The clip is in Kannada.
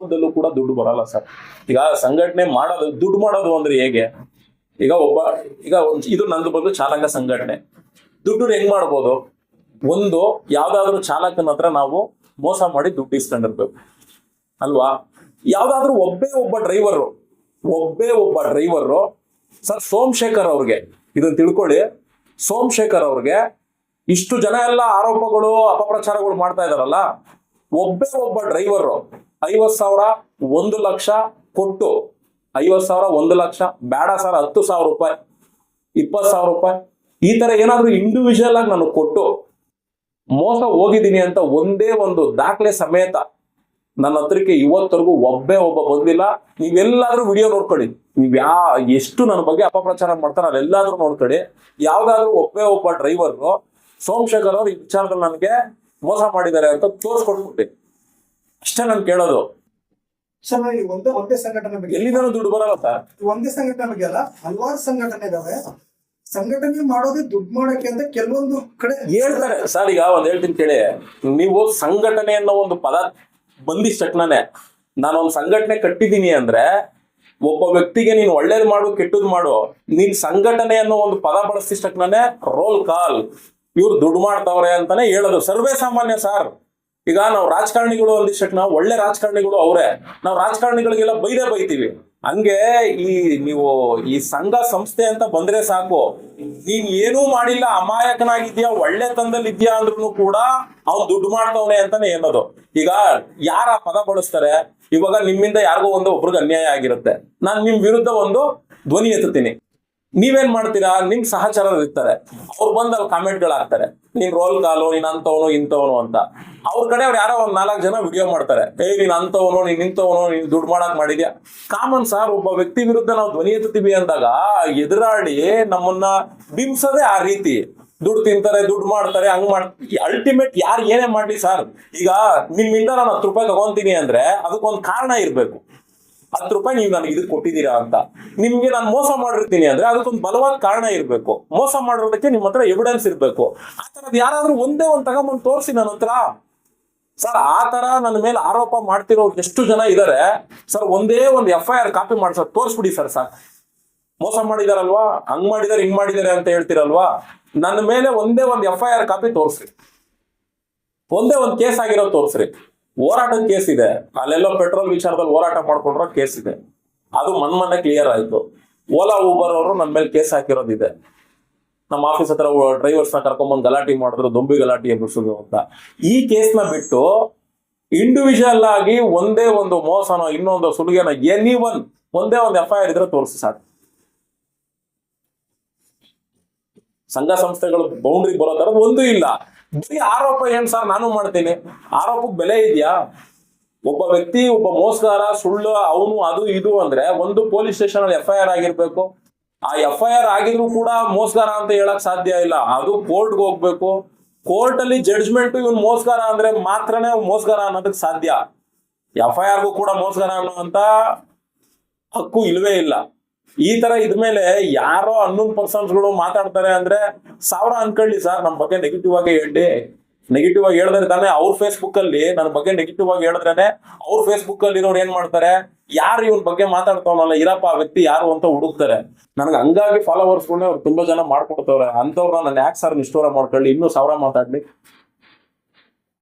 ದಲ್ಲೂ ಕೂಡ ದುಡ್ಡು ಬರಲ್ಲ ಸರ್. ಈಗ ಸಂಘಟನೆ ಮಾಡೋದು, ದುಡ್ಡು ಮಾಡೋದು ಅಂದ್ರೆ ಹೇಗೆ? ಈಗ ಒಬ್ಬ, ಈಗ ಇದು ನಂದು ಬಂದು ಚಾಲಕ ಸಂಘಟನೆ. ದುಡ್ಡು ಹೆಂಗ್ ಮಾಡ್ಬೋದು? ಒಂದು, ಯಾವ್ದಾದ್ರು ಚಾಲಕನ ಹತ್ರ ನಾವು ಮೋಸ ಮಾಡಿ ದುಡ್ಡು ಇಸ್ಕೊಂಡಿರ್ಬೇಕು. ಅಲ್ವಾ? ಯಾವ್ದಾದ್ರು ಒಬ್ಬೇ ಒಬ್ಬ ಡ್ರೈವರು ಒಬ್ಬೇ ಒಬ್ಬ ಡ್ರೈವರು ಸರ್ ಸೋಮಶೇಖರ್ ಅವ್ರಿಗೆ ಇದನ್ನ ತಿಳ್ಕೊಳ್ಳಿ. ಸೋಮಶೇಖರ್ ಅವ್ರಿಗೆ ಇಷ್ಟು ಜನ ಎಲ್ಲ ಆರೋಪಗಳು, ಅಪಪ್ರಚಾರಗಳು ಮಾಡ್ತಾ ಇದಾರಲ್ಲ. ಒಬ್ಬೇ ಒಬ್ಬ ಡ್ರೈವರು ಐವತ್ ಸಾವಿರ ಒಂದು ಲಕ್ಷ ಕೊಟ್ಟು ಐವತ್ ಸಾವಿರ ಒಂದು ಲಕ್ಷ, ಬೇಡ ಸರ್, ಹತ್ತು ಸಾವಿರ ರೂಪಾಯಿ, ಇಪ್ಪತ್ತು ಸಾವಿರ ರೂಪಾಯಿ. ಈ ತರ ಏನಾದರೂ ಇಂಡಿವಿಜುವಲ್ ಆಗಿ ನಾನು ಕೊಟ್ಟು ಮೋಸ ಹೋಗಿದ್ದೀನಿ ಅಂತ ಒಂದೇ ಒಂದು ದಾಖಲೆ ಸಮೇತ ನನ್ನ ಹತ್ರಕ್ಕೆ ಇವತ್ತರೆಗೂ ಒಬ್ಬೇ ಒಬ್ಬ ಬಂದಿಲ್ಲ. ನೀವೆಲ್ಲಾದ್ರೂ ವಿಡಿಯೋ ನೋಡ್ಕೊಳ್ಳಿ. ನೀವ್ ಯಾ, ಎಷ್ಟು ನನ್ನ ಬಗ್ಗೆ ಅಪಪ್ರಚಾರ ಮಾಡ್ತಾರೆ ಅಲ್ಲೆಲ್ಲಾದ್ರೂ ನೋಡ್ಕೊಳ್ಳಿ. ಯಾವ್ದಾದ್ರು ಒಬ್ಬೇ ಒಬ್ಬ ಡ್ರೈವರ್ ಸೋಮಶೇಖರ್ ಅವ್ರು ಈ ವಿಚಾರದಲ್ಲಿ ನನಗೆ ಮೋಸ ಮಾಡಿದ್ದಾರೆ ಅಂತ ತೋರಿಸ್ಕೊಟ್ಬಿಟ್ಟು ಅಷ್ಟೇ ನಾನು ಕೇಳೋದು. ಒಂದೇ ಒಂದೇ ಸಂಘಟನೆ ಬಗ್ಗೆ ಎಲ್ಲಿಂದನೂ ದುಡ್ಡು ಬರಲ್ಲ ಸರ್ ಒಂದೇ ಸಂಘಟನೆ ಬಗ್ಗೆ ಅಲ್ಲ ಹಲವಾರು ಸಂಘಟನೆ ಇದಾವೆ. ಸಂಘಟನೆ ಮಾಡೋದೇ ದುಡ್ಡು ಮಾಡೋಕೆ ಅಂತ ಕೆಲವೊಂದು ಕಡೆ ಹೇಳ್ತಾರೆ. ಸರ್ ಈಗ ಒಂದ್ ಹೇಳ್ತೀನಿ ಕೇಳಿ. ನೀವು ಸಂಘಟನೆ ಅನ್ನೋ ಒಂದು ಪದ ಬಂದಿಷ್ಟ ತಕ್ಷಣನೇ ನಾನು ಒಂದು ಸಂಘಟನೆ ಕಟ್ಟಿದ್ದೀನಿ ಅಂದ್ರೆ ಒಬ್ಬ ವ್ಯಕ್ತಿಗೆ ನೀನು ಒಳ್ಳೇದು ಮಾಡು ಕೆಟ್ಟದ್ ಮಾಡು. ನೀನ್ ಸಂಘಟನೆ ಅನ್ನೋ ಒಂದು ಪದ ಬಳಸಿದ ತಕ್ಷಣನೇ ರೋಲ್ ಕಾಲ್. ಇವ್ರು ದುಡ್ಡು ಮಾಡ್ತಾವ್ರೆ ಅಂತಾನೆ ಹೇಳೋದು. ಸರ್ವೇ ಸಾಮಾನ್ಯ ಸರ್. ಈಗ ನಾವು ರಾಜಕಾರಣಿಗಳು ಅಂದಿದ ನಾವು ಒಳ್ಳೆ ರಾಜಕಾರಣಿಗಳು ಅವರೇ. ನಾವು ರಾಜಕಾರಣಿಗಳಿಗೆಲ್ಲ ಬೈದೇ ಬೈತೀವಿ. ಹಂಗೆ ಈ ನೀವು ಈ ಸಂಘ ಸಂಸ್ಥೆ ಅಂತ ಬಂದ್ರೆ ಸಾಕು. ನೀನ್ ಏನೂ ಮಾಡಿಲ್ಲ, ಅಮಾಯಕನಾಗಿದ್ಯಾ ಒಳ್ಳೆ ತಂದಲ್ಲಿದ್ಯಾ ಅಂದ್ರೂ ಕೂಡ ಅವ್ನು ದುಡ್ಡು ಮಾಡ್ತವನೆ ಅಂತಾನೆ ಏನದು ಈಗ ಯಾರ ಪದ ಬಳಸ್ತಾರೆ? ಇವಾಗ ನಿಮ್ಮಿಂದ ಯಾರಿಗೋ ಒಂದು ಒಬ್ರಿಗೆ ಅನ್ಯಾಯ ಆಗಿರುತ್ತೆ. ನಾನು ನಿಮ್ ವಿರುದ್ಧ ಒಂದು ಧ್ವನಿ ಎತ್ತುತ್ತೀನಿ. ನೀವೇನ್ ಮಾಡ್ತೀರಾ? ನಿಮ್ ಸಹಚರರು ಇರ್ತಾರೆ. ಅವ್ರು ಬಂದು ಅಲ್ಲಿ ಕಾಮೆಂಟ್ಗಳು ಹಾಕ್ತಾರೆ ನೀನ್ ರೋಲ್ ಕಾಲು ನೀನ್ ಅಂತವನು ಇಂಥವನು ಅಂತ. ಅವ್ರ ಕಡೆ ಅವ್ರು ಯಾರೋ ಒಂದ್ ನಾಲ್ಕು ಜನ ವಿಡಿಯೋ ಮಾಡ್ತಾರೆ. ಏ ನೀನ್ ಅಂತವನು ನೀನ್ ಇಂಥವನು, ನೀನ್ ದುಡ್ಡು ಮಾಡಕ್ ಮಾಡಿದ್ಯಾ? ಕಾಮನ್ ಸರ್ ಒಬ್ಬ ವ್ಯಕ್ತಿ ವಿರುದ್ಧ ನಾವು ಧ್ವನಿ ಎತ್ತುತ್ತೀವಿ ಅಂದಾಗ, ಎದುರಾಳಿ ನಮ್ಮನ್ನ ಬಿಂಬಿಸೋದೇ ಆ ರೀತಿ. ದುಡ್ಡು ತಿಂತಾರೆ, ದುಡ್ಡು ಮಾಡ್ತಾರೆ, ಹಂಗ್ ಮಾಡ್ ಅಲ್ಟಿಮೇಟ್ ಯಾರು ಏನೇ ಮಾಡ್ಲಿ ಸರ್ ಈಗ ನಿಮ್ಮಿಂದ ನಾನು ಹತ್ತು ರೂಪಾಯಿ ತಗೊಂತೀನಿ ಅಂದ್ರೆ, ಅದಕ್ಕೊಂದು ಕಾರಣ ಇರ್ಬೇಕು. ಹತ್ತು ರೂಪಾಯಿ ನೀವು ನನಗೆ ಇದಕ್ಕೆ ಕೊಟ್ಟಿದ್ದೀರಾ ಅಂತ. ನಿಮ್ಗೆ ನಾನು ಮೋಸ ಮಾಡಿರ್ತೀನಿ ಅಂದ್ರೆ ಅದಕ್ಕೊಂದು ಬಲವಾದ ಕಾರಣ ಇರಬೇಕು. ಮೋಸ ಮಾಡಿರೋದಕ್ಕೆ ನಿಮ್ಮ ಹತ್ರ ಎವಿಡೆನ್ಸ್ ಇರಬೇಕು. ಆ ಯಾರಾದ್ರೂ ಒಂದೇ ಒಂದು ತಗೊಂಬಂದು ತೋರಿಸಿ ನನ್ನ ಹತ್ರ. ಸರ್, ಆ ತರ ನನ್ನ ಮೇಲೆ ಆರೋಪ ಮಾಡ್ತಿರೋರು ಎಷ್ಟು ಜನ ಇದಾರೆ. ಸರ್, ಒಂದೇ ಒಂದು ಎಫ್ ಐ ಆರ್ ಕಾಪಿ ಮಾಡ್ಸೋದು ತೋರಿಸ್ಬಿಡಿ ಸರ್ ಸರ್. ಮೋಸ ಮಾಡಿದಾರಲ್ವಾ? ಹಂಗ್ ಮಾಡಿದಾರೆ, ಹಿಂಗ್ ಮಾಡಿದಾರೆ ಅಂತ ಹೇಳ್ತಿರಲ್ವಾ? ನನ್ನ ಮೇಲೆ ಒಂದೇ ಒಂದು ಎಫ್ ಐ ಆರ್ ಕಾಪಿ ತೋರಿಸ್ರಿ. ಒಂದೇ ಒಂದು ಕೇಸ್ ಆಗಿರೋ ತೋರಿಸ್ರಿ. ಹೋರಾಟದ ಕೇಸ್ ಇದೆ. ಅಲ್ಲೆಲ್ಲೋ ಪೆಟ್ರೋಲ್ ವಿಚಾರದಲ್ಲಿ ಹೋರಾಟ ಮಾಡ್ಕೊಂಡ್ರೋ ಕೇಸ್ ಇದೆ. ಅದು ಮನ್ ಮೊನ್ನೆ ಕ್ಲಿಯರ್ ಆಯ್ತು. ಓಲಾ ಊಬರ್ ಅವರು ನನ್ನ ಮೇಲೆ ಕೇಸ್ ಹಾಕಿರೋದಿದೆ. ನಮ್ಮ ಆಫೀಸ್ ಹತ್ರ ಡ್ರೈವರ್ಸ್ನ ಕರ್ಕೊಂಡ್ಬಂದು ಗಲಾಟೆ ಮಾಡಿದ್ರು, ದೊಂಬಿ ಗಲಾಟೆ ಎಬ್ಬಿಸೋದು ಅಂತ. ಈ ಕೇಸ್ನ ಬಿಟ್ಟು ಇಂಡಿವಿಜುವಲ್ ಆಗಿ ಒಂದೇ ಒಂದು ಮೋಸನೋ, ಇನ್ನೊಂದು ಸುಲಿಗೆನೋ ಎನಿ ಒನ್ ಒಂದೇ ಒಂದು ಎಫ್ ಐ ಆರ್ ಇದ್ರೆ ತೋರಿಸಿ ಸಾಕು. ಸಂಘ ಸಂಸ್ಥೆಗಳು ಬೌಂಡ್ರಿಗೆ ಬರೋ ತರ ಒಂದು ಇಲ್ಲ. ಬರೀ ಆರೋಪ ಏನ್ ಸರ್ ನಾನು ಮಾಡ್ತೀನಿ? ಆರೋಪಕ್ಕೆ ಬೆಲೆ ಇದೆಯಾ? ಒಬ್ಬ ವ್ಯಕ್ತಿ, ಒಬ್ಬ ಮೋಸಗಾರ, ಸುಳ್ಳು, ಅವನು, ಅದು, ಇದು ಅಂದ್ರೆ ಒಂದು ಪೊಲೀಸ್ ಸ್ಟೇಷನ್ ಅಲ್ಲಿ ಎಫ್ ಐ ಆರ್ ಆಗಿರ್ಬೇಕು. ಆ ಎಫ್ ಐ ಆರ್ ಆಗಿದ್ರು ಕೂಡ ಮೋಸಗಾರ ಅಂತ ಹೇಳಕ್ ಸಾಧ್ಯ ಇಲ್ಲ. ಅದು ಕೋರ್ಟ್ಗೆ ಹೋಗ್ಬೇಕು. ಕೋರ್ಟ್ ಅಲ್ಲಿ ಜಡ್ಜ್ಮೆಂಟ್ ಇವನ್ ಮೋಸಗಾರ ಅಂದ್ರೆ ಮಾತ್ರನೇ ಮೋಸಗಾರ ಅನ್ನೋದಕ್ಕೆ ಸಾಧ್ಯ. ಎಫ್ ಐ ಆರ್ಗೂ ಕೂಡ ಮೋಸಗಾರ ಅನ್ನುವಂತ ಹಕ್ಕು ಇಲ್ವೇ ಇಲ್ಲ. ಈ ತರ ಇದ್ಮೇಲೆ ಯಾರೋ ಅನ್ನೊಂದು ಪರ್ಸನ್ಸ್ಗಳು ಮಾತಾಡ್ತಾರೆ ಅಂದ್ರೆ ಸಾವಿರ ಅನ್ಕೊಳ್ಳಿ ಸರ್ ನಮ್ ಬಗ್ಗೆ ನೆಗೆಟಿವ್ ಆಗಿ ಹೇಳಿ ನೆಗೆಟಿವ್ ಆಗಿ ಹೇಳಿದ್ರೆ ತಾನೇ ಅವ್ರ ಫೇಸ್ಬುಕ್ ಅಲ್ಲಿ ನನ್ನ ಬಗ್ಗೆ ನೆಗೆಟಿವ್ ಆಗಿ ಹೇಳಿದ್ರೇನೆ ಅವ್ರ ಫೇಸ್ಬುಕ್ ಅಲ್ಲಿ ಇರೋರು ಏನ್ ಮಾಡ್ತಾರೆ? ಯಾರು ಇವನ್ ಬಗ್ಗೆ ಮಾತಾಡ್ತಾವನಲ್ಲ? ಇರಪ್ಪ, ಆ ವ್ಯಕ್ತಿ ಯಾರು ಅಂತ ಹುಡುಕ್ತಾರೆ. ನನಗೆ ಹಂಗಾಗಿ ಫಾಲೋವರ್ಸ್ಗಳನ್ನ ಅವ್ರು ತುಂಬಾ ಜನ ಮಾಡ್ಕೊಡ್ತವ್ರೆ. ಅಂತವ್ರನ್ನ ನಾನು ಯಾಕೆ ಸರ್ ನಿಷ್ಠೂರ ಮಾಡ್ಕೊಳ್ಳಿ? ಇನ್ನೂ ಸಾವಿರ ಮಾತಾಡ್ಲಿ.